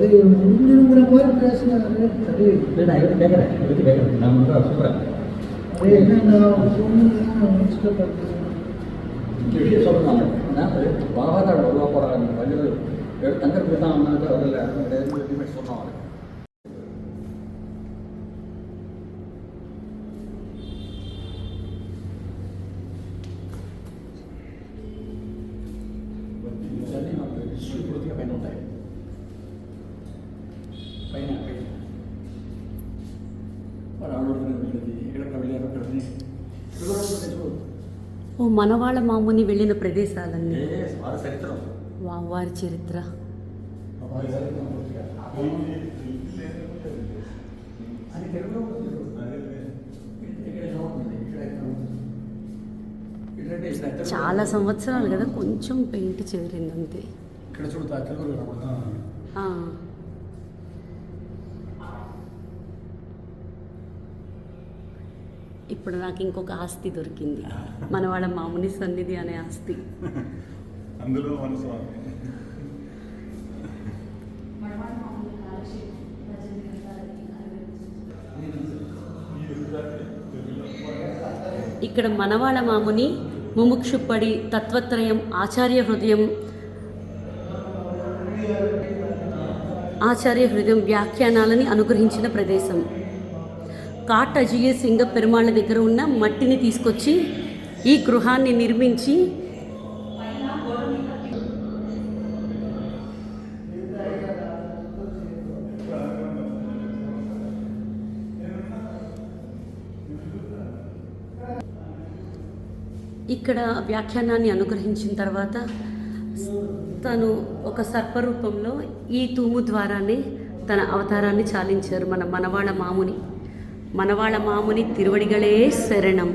கூட போய் பேசினாரு சரி கேட்குறேன் கேட்குறேன் நான் சொல்கிறேன் என்ன சொன்னேன் இஷ்டப்பட்டு இந்த விஷயம் சொல்லணும் பாபாதாட போகிறாங்க தங்கிறதுக்கு தான் அவங்களுக்கு அதில் யாருக்கும் கிடையாது. சொன்னோம் వెళ్ళింది వెళ్ళారు ఓ మనవాళ్ళ మామూని వెళ్ళిన ప్రదేశాలన్నీ. వారి చరిత్రం. వారి అది తెలుగులో చాలా సంవత్సరాలు కదా కొంచెం పెయింట్ చెదిరింది అంతే. ఇక్కడ చూడతా ఇప్పుడు నాకు ఇంకొక ఆస్తి దొరికింది. మనవాళ్ళ మాముని సన్నిధి అనే ఆస్తి. అందులో మన స్వామి. ఇక్కడ మనవాళ్ళ మాముని ముముక్షుపడి తత్వత్రయం ఆచార్య హృదయం ఆచార్య హృదయం వ్యాఖ్యానాలని అనుగ్రహించిన ప్రదేశం. కాట్ అజయ సింగ పెరుమాళ్ళ దగ్గర ఉన్న మట్టిని తీసుకొచ్చి ఈ గృహాన్ని నిర్మించి ఇక్కడ వ్యాఖ్యానాన్ని అనుగ్రహించిన తర్వాత తను ఒక సర్పరూపంలో ఈ తూము ద్వారానే తన అవతారాన్ని చాలించారు మన మనవాళ్ళ మాముని. మనవాళ్ళ మాముని తిరువడిగలే శరణం